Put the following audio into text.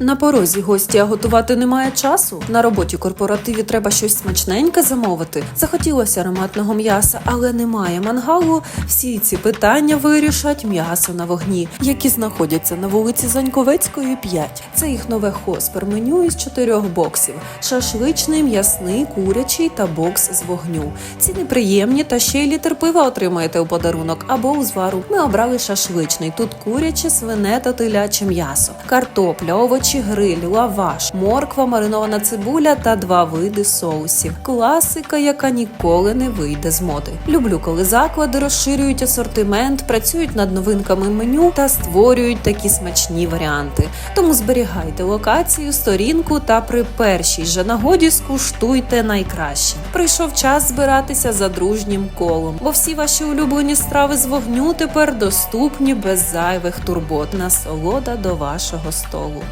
На порозі гості, готувати немає часу. На роботі корпоративі треба щось смачненьке замовити. Захотілося ароматного м'яса, але немає мангалу. Всі ці питання вирішать м'ясо на вогні, які знаходяться на вулиці Заньковецької 5. Це їх нове хоспер меню із чотирьох боксів: шашличний, м'ясний, курячий та бокс з вогню. Ціни приємні та ще й літр пива отримаєте у подарунок або у звару. Ми обрали шашличний. Тут куряче, свине та теляче м'ясо, картопля, овочі, гриль, лаваш, морква, маринована цибуля та два види соусів. Класика, яка ніколи не вийде з моди. Люблю, коли заклади розширюють асортимент, працюють над новинками меню та створюють такі смачні варіанти. Тому зберігайте локацію, сторінку та при першій же нагоді скуштуйте найкраще. Прийшов час збиратися за дружнім колом, бо всі ваші улюблені страви з вогню тепер доступні без зайвих турбот. Насолода до вашого столу.